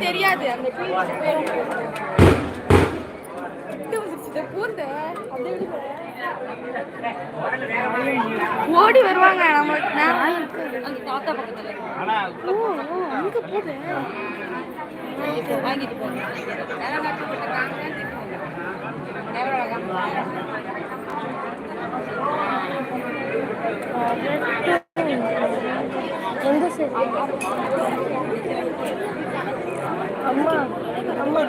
தெரியாது அந்த ஓடி வருவாங்க நம்மளுக்கு. நான் அங்கே அம்மா அம்மா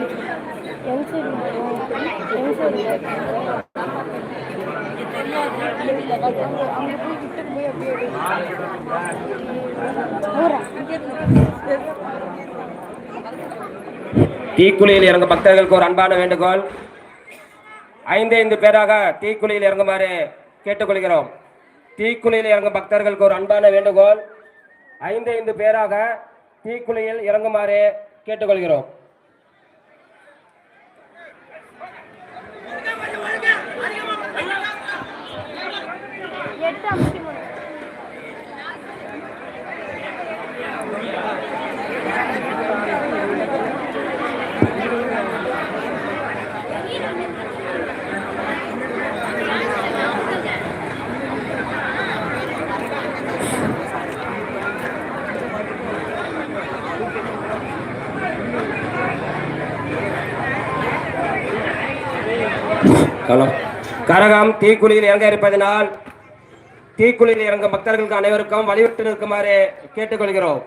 தீக்குழியில் இறங்க பக்தர்களுக்கு ஒரு அன்பான வேண்டுகோள். ஐந்து ஐந்து பேராக தீக்குழியில் இறங்குமாறு கேட்டுக்கொள்கிறோம். தீக்குழியில் இறங்கும் பக்தர்களுக்கு ஒரு அன்பான வேண்டுகோள். ஐந்து ஐந்து பேராக தீக்குழியில் இறங்குமாறு கேட்டுக்கொள்கிறோம். ஹலோ கரகம் தீக்குழியில் இறங்க இருப்பதனால் தீக்குழியில் இறங்கும் பக்தர்களுக்கு அனைவருக்கும் வழிவிட்டு இருக்குமாறு கேட்டுக்கொள்கிறோம்.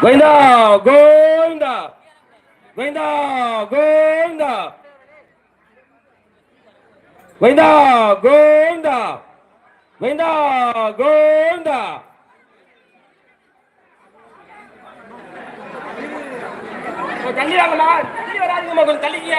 கோவிந்தா கோவிந்தா கோவிந்தா கோவிந்தா கோவிந்தா கோவிந்தா கோவிந்தா கோவிந்தா கொஞ்சம் தள்ளி வாங்கம்மா தள்ளி வராதுங்கம்மா கொஞ்சம் தள்ளிக்கிங்க.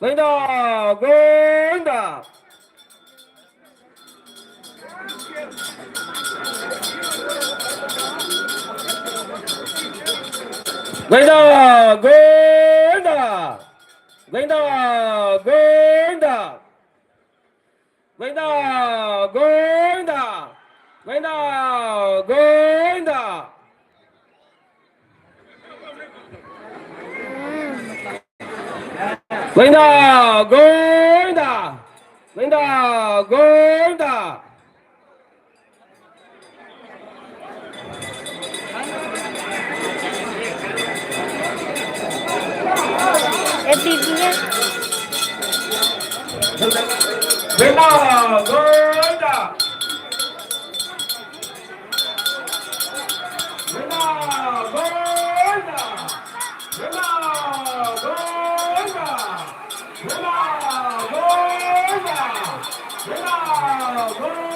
கோவிந்தா கோவிந்தா கோவிந்தா கோவிந்தா கோவிந்தா கோவிந்தா கோவிந்தா கோவிந்தா கோவிந்தா கோவிந்தா கோவிந்தா கோவிந்தா கோவிந்தா கோவிந்தா எப்படி இருக்கீங்க கோவிந்தா கோவிந்தா கோவிந்தா 어, 자,